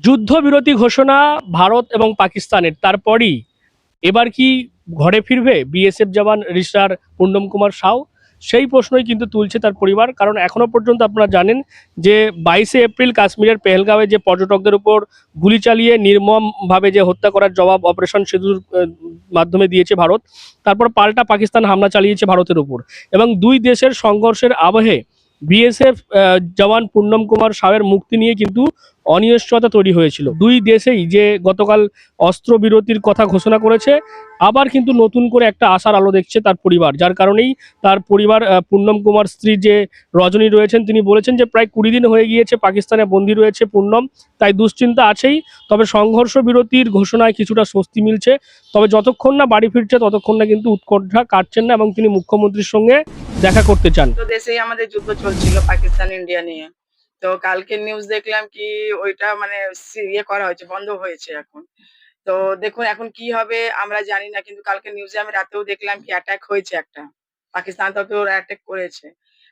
যুদ্ধবিরতি ঘোষণা ভারত এবং পাকিস্তানের। তারপরই এবার কি ঘরে ফিরবে বিএসএফ জওয়ান রিস্টার পূর্ণম কুমার সাউ? সেই প্রশ্নই কিন্তু তুলছে তার পরিবার। কারণ এখনও পর্যন্ত আপনারা জানেন যে বাইশে এপ্রিল কাশ্মীরের পেহেলগাঁওয়ে যে পর্যটকদের উপর গুলি চালিয়ে নির্মমভাবে যে হত্যা করার জবাব অপারেশন সেতুর মাধ্যমে দিয়েছে ভারত, তারপর পাল্টা পাকিস্তান হামলা চালিয়েছে ভারতের উপর। এবং দুই দেশের সংঘর্ষের আবহে বিএসএফ জওয়ান পূর্ণম কুমার সাউয়ের মুক্তি নিয়ে কিন্তু অনিশ্চয়তা তৈরি হয়েছিল। দুই দেশেই যে গতকাল অস্ত্র বিরতির কথা ঘোষণা করেছে, আবার কিন্তু নতুন করে একটা আশার আলো দেখছে তার পরিবার, যার কারণেই তার পরিবার পূর্ণম কুমার স্ত্রী যে রজনী রয়েছেন, তিনি বলেছেন যে প্রায় কুড়ি দিন হয়ে গিয়েছে, পাকিস্তানে বন্দী রয়েছে পূর্ণম তাই দুশ্চিন্তা আছেই। তবে সংঘর্ষ বিরতির ঘোষণায় কিছুটা স্বস্তি মিলছে। তবে যতক্ষণ না বাড়ি ফিরছে, ততক্ষণ না কিন্তু উৎকণ্ঠা কাটছেন না এবং তিনি মুখ্যমন্ত্রীর সঙ্গে দেখা করতে চান। তো দেশেই আমাদের যুদ্ধ চলছিল পাকিস্তান, ইন্ডিয়া নিয়ে। তো কালকে নিউজ দেখলাম কি ওইটা মানে ইয়ে করা হয়েছে, বন্ধ হয়েছে এখন। তো দেখুন এখন কি হবে আমরা জানি না, কিন্তু কালকে নিউজে আমি রাতেও দেখলাম কি অ্যাটাক হয়েছে একটা। পাকিস্তান তো ওরা অ্যাটাক করেছে।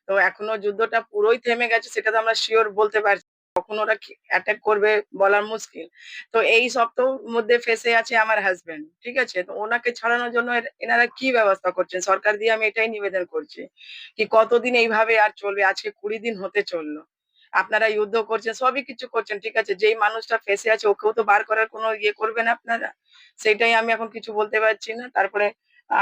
তো এখনও যুদ্ধটা পুরোই থেমে গেছে, সেটা তো আমরা শিওর বলতে পারছি। কখন ওরা অ্যাটাক করবে বলার মুশকিল। তো এই সপ্তাহ মধ্যে ফেসে আছে আমার হাজবেন্ড ঠিক আছে? তো ওনাকে ছাড়ানোর জন্য এনারা কি ব্যবস্থা করছেন? সরকার দিয়ে আমি এটাই নিবেদন করছি কি কতদিন এইভাবে আর চলবে? আজকে কুড়ি দিন হতে চলল। আপনারা যুদ্ধ করছেন, সবই কিছু করছেন, ঠিক আছে? যেই মানুষটা ফেসে আছে, ওকেও তো বার করার কোনো ইয়ে করবেন আপনারা? সেটাই আমি এখন কিছু বলতে পারছি না। তারপরে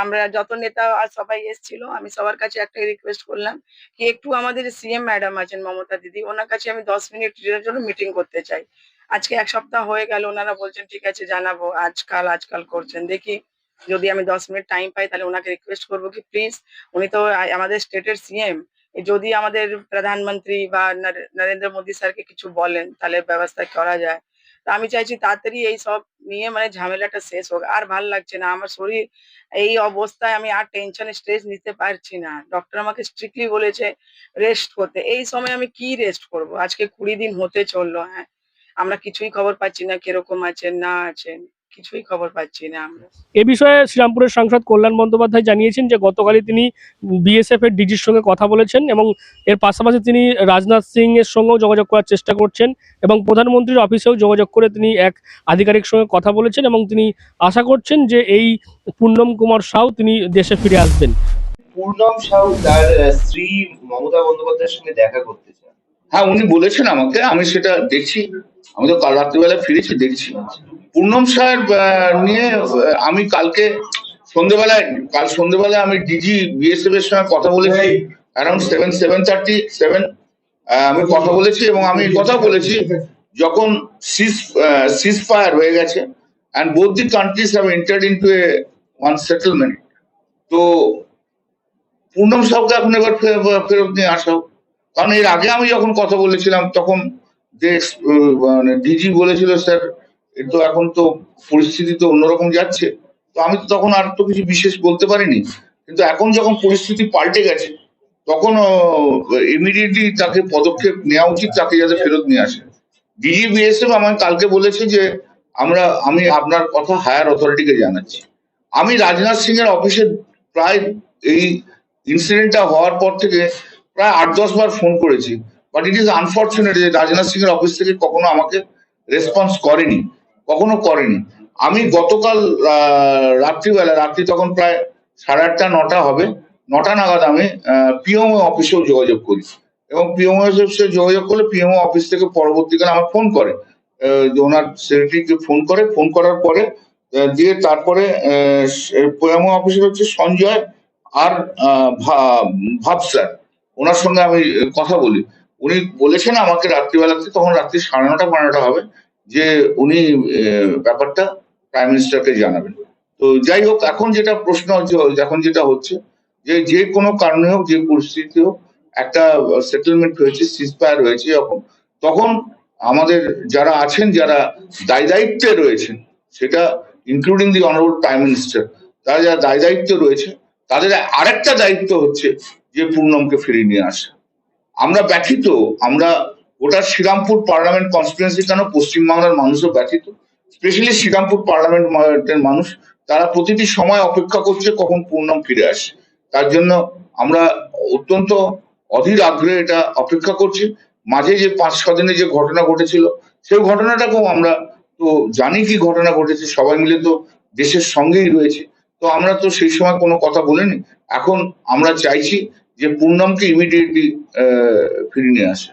আমরা যত নেতা আর সবাই এসেছিল, আমি সবার কাছে একটাই রিকোয়েস্ট করলাম কি একটু আমাদের সিএম ম্যাডাম আছেন মমতা দিদি, ওনার কাছে আমি দশ মিনিট জন্য মিটিং করতে চাই। আজকে এক সপ্তাহ হয়ে গেল, ওনারা বলছেন, ঠিক আছে, জানাব, আজকাল আজকাল করছেন। দেখি, যদি আমি দশ মিনিট টাইম পাই, তাহলে ওনাকে রিকোয়েস্ট করব কি প্লিজ উনি তো আমাদের স্টেটের সিএম যদি আমাদের প্রধানমন্ত্রী বা নরেন্দ্র মোদী স্যারকে কিছু বলেন, তাহলে ব্যবস্থা করা যায়। তো আমি চাইছি তাড়াতাড়ি এই সব নিয়ে মানে ঝামেলাটা শেষ হোক। আর ভালো লাগছে না। আমার শরীর এই অবস্থায় আমি আর টেনশন স্ট্রেস নিতে পারছি না। ডক্টর আমাকে স্ট্রিক্টলি বলেছে রেস্ট করতে। এই সময় আমি কি রেস্ট করব? আজকে কুড়ি দিন হতে চলল হ্যাঁ। আমরা কিছুই খবর পাচ্ছি না, কীরকম আছেন, না আছেন। কিছুই খবর পাচ্ছি না আমরা। এ বিষয়ে শ্রীরামপুরের সাংসদ কল্যাণ বন্দ্যোপাধ্যায় জানিয়েছেন যে গতকালই তিনি বিএসএফ এর ডিজির সঙ্গে কথা বলেছেন এবং এর পাশাপাশি তিনি রাজনাথ সিং এর সঙ্গেও যোগাযোগ করার চেষ্টা করছেন এবং প্রধানমন্ত্রীর অফিসেও যোগাযোগ করে তিনি এক আধিকারিক সঙ্গে কথা বলেছেন এবং তিনি আশা করছেন যে এই পূর্ণম কুমার সাউ তিনি দেশে ফিরে আসবেন। পূর্ণম সাউ তার স্ত্রী মমতা বন্দ্যোপাধ্যায়ের সঙ্গে দেখা করতে চান। হ্যাঁ উনি বলেছেন আমাকে আমি সেটা দেখছি। আমি তো কাল রাত্রিবেলা ফিরেছি দেখছি। পূর্ণম আহ, নিয়ে আমি কালকে সন্ধ্যেবেলায় কাল সন্ধ্যেবেলায় আমি ডিজি বিএসএফ এর সঙ্গে কথা বলেছি around seven seven thirty seven আমি কথা বলেছি এবং আমি কথা বলেছি যখন সিজ সিজ ফায়ার হয়ে গেছে and both the countries have entered into a one settlement তো পূর্ণম সাহকে এখন এবার ফেরত নিয়ে আসা হোক। কারণ এর আগে আমি যখন কথা বলেছিলাম তখন যে মানে ডিজি বলেছিল স্যার এ তো এখন তো পরিস্থিতি তো অন্যরকম যাচ্ছে, তো আমি তো তখন আর তো কিছু বিশেষ বলতে পারিনি। কিন্তু এখন যখন পরিস্থিতি পাল্টে গেছে, তখন ইমিডিয়েটলি তাকে পদক্ষেপ নেওয়া উচিত, তাকে যাতে ফেরত নিয়ে আসে। ডিজি বিএসএফ আমাকে কালকে বলেছে যে, আমরা, আমি আপনার কথা হায়ার অথরিটিকে জানাচ্ছি। আমি রাজনাথ সিং এর অফিসে প্রায় এই ইনসিডেন্টটা হওয়ার পর থেকে প্রায় আট দশ বার ফোন করেছি। বাট ইট ইজ আনফর্চুনেট যে রাজনাথ সিং এর অফিস থেকে কখনো আমাকে রেসপন্স করেনি। কখনো করেনি। আমি গতকাল রাত্রিবেলা, রাত্রি তখন প্রায় সাড়ে আটটা, নটা হবে, নটা নাগাদ আমি পিএমও অফিসেও যোগাযোগ করি। এবং পিএমও অফিসে যোগাযোগ করলে পিএমও অফিস থেকে পরবর্তীকালে আমার ফোন করে। ওনার সেক্রেটারিকে ফোন করে। ফোন করার পরে দিয়ে তারপরে পিএমও অফিসের হচ্ছে সঞ্জয় আর ভাব স্যার। ওনার সঙ্গে আমি কথা বলি। উনি বলেছেন আমাকে রাত্রিবেলাতে, তখন রাত্রি সাড়ে নটা, বারোটা হবে। যে উনি ব্যাপারটা প্রাইম মিনিস্টারকে জানাবেন। তো যাই হোক, এখন যেটা প্রশ্ন এখন যেটা হচ্ছে, যে যে কোনো কারণে হোক, যে পরিস্থিতি হোক, একটা সেটেলমেন্ট হয়েছে সিজফায়ার হয়েছে, যখন, তখন আমাদের যারা আছেন, যারা দায় দায়িত্বে রয়েছেন, সেটা including the honourable prime minister তারা যারা দায় দায়িত্ব রয়েছে, তাদের আরেকটা দায়িত্ব হচ্ছে যে পূর্ণমকে ফিরিয়ে নিয়ে আসা। আমরা ব্যথিত, আমরা গোটা শ্রীরামপুর পার্লামেন্ট কনস্টিটুয়েন্সি কেন পশ্চিমবাংলার মানুষও ব্যথিত? স্পেশালি শ্রীরামপুর পার্লামেন্টের মানুষ, তারা প্রতিটি সময় অপেক্ষা করছে কখন পূর্ণম ফিরে আসে। তার জন্য আমরা অত্যন্ত অধীর আগ্রহে এটা অপেক্ষা করছি। মাঝে যে পাঁচ ছ দিনে যে ঘটনা ঘটেছিল, সেই ঘটনাটাকেও আমরা তো জানি কি ঘটনা ঘটেছে, সবাই মিলে তো দেশের সঙ্গেই রয়েছে। তো আমরা তো সেই সময় কোনো কথা বলিনি। এখন আমরা চাইছি যে পূর্ণমকে ইমিডিয়েটলি ফিরিয়ে নিয়ে আসা।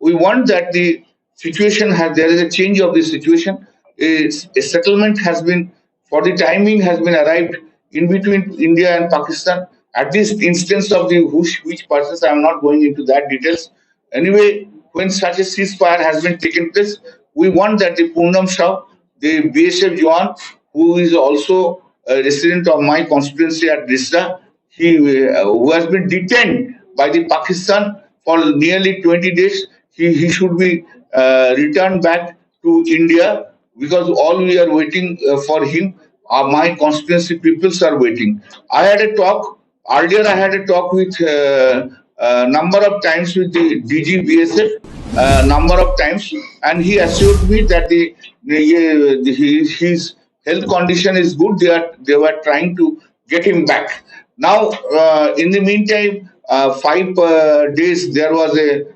We want that the situation has there is a change of the situation. A, a settlement has been for the timing has been arrived in between india and pakistan. At this instance of the which, which persons i am not going into that details. Anyway when such a ceasefire has been taken place we want that the Purnam Shah, the bsf Jawan, who is also a resident of my constituency at Risda, he uh, who has been detained by the Pakistan for nearly 20 days. He, he should be uh, returned back to India because all we are waiting uh, for him. Uh, my constituency peoples are waiting. I had a talk earlier. I had a talk with uh, uh, number of times with the DG BSF, uh, number of times, and he assured me that the, the, uh, the his, his health condition is good. They are they were trying to get him back. Now, uh, in the meantime, uh, five uh, days there was a uh,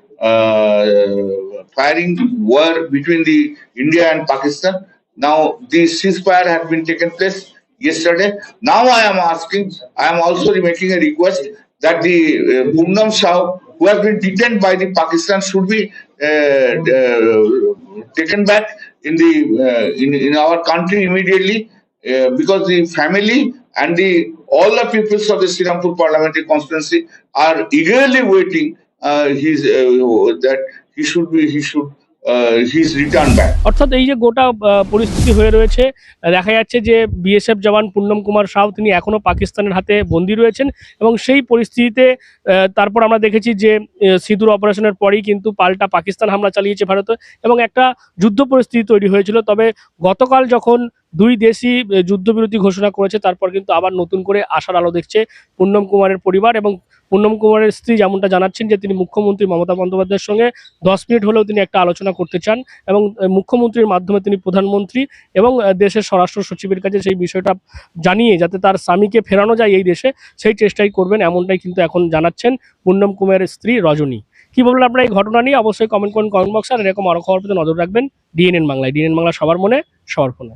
firing war between the India and Pakistan. Now, the ceasefire has been taken place yesterday. Now, I am asking, I am also making a request that the uh, Shah, who has been detained by the Pakistan, should be uh, uh, taken back in the uh, in, in our country immediately uh, because the family and the all the peoples of the Srirampur parliamentary constituency are eagerly waiting uh, his uh, that he should be he should uh, অর্থাৎ এই যে গোটা পরিস্থিতি হয়ে রয়েছে দেখা যাচ্ছে যে বিএসএফ জওয়ান পূর্ণম কুমার সাউ তিনি এখনও পাকিস্তানের হাতে বন্দী রয়েছেন এবং সেই পরিস্থিতিতে তারপর আমরা দেখেছি যে সিঁদুর অপারেশনের পরেই কিন্তু পাল্টা পাকিস্তান হামলা চালিয়েছে ভারত এবং একটা যুদ্ধ পরিস্থিতি তৈরি হয়েছিল। তবে গতকাল যখন দুই দেশই যুদ্ধবিরতি ঘোষণা করেছে, তারপর কিন্তু আবার নতুন করে আশার আলো দেখছে পূর্ণম কুমারের পরিবার এবং পূর্ণম কুমারের স্ত্রী যেমনটা জানাচ্ছেন যে তিনি মুখ্যমন্ত্রী মমতা বন্দ্যোপাধ্যায়ের সঙ্গে দশ মিনিট হলেও তিনি একটা আলোচনা করতে চান এবং মুখ্যমন্ত্রীর মাধ্যমে তিনি প্রধানমন্ত্রী এবং দেশের স্বরাষ্ট্র সচিবের কাছে সেই বিষয়টা জানিয়ে যাতে তার স্বামীকে ফেরানো যায় এই দেশে, সেই চেষ্টাই করবেন এমনটাই কিন্তু এখন জানাচ্ছেন পূর্ণম কুমারের স্ত্রী রজনী। কি বলবেন আপনারা এই ঘটনা নিয়ে? অবশ্যই কমেন্ট করুন কমেন্ট বক্সে আর এরকম আরও খবর পেতে নজর রাখবেন। ডিএনএন বাংলায়। ডিএনএন বাংলা সবার মনে, সবার ফোনে।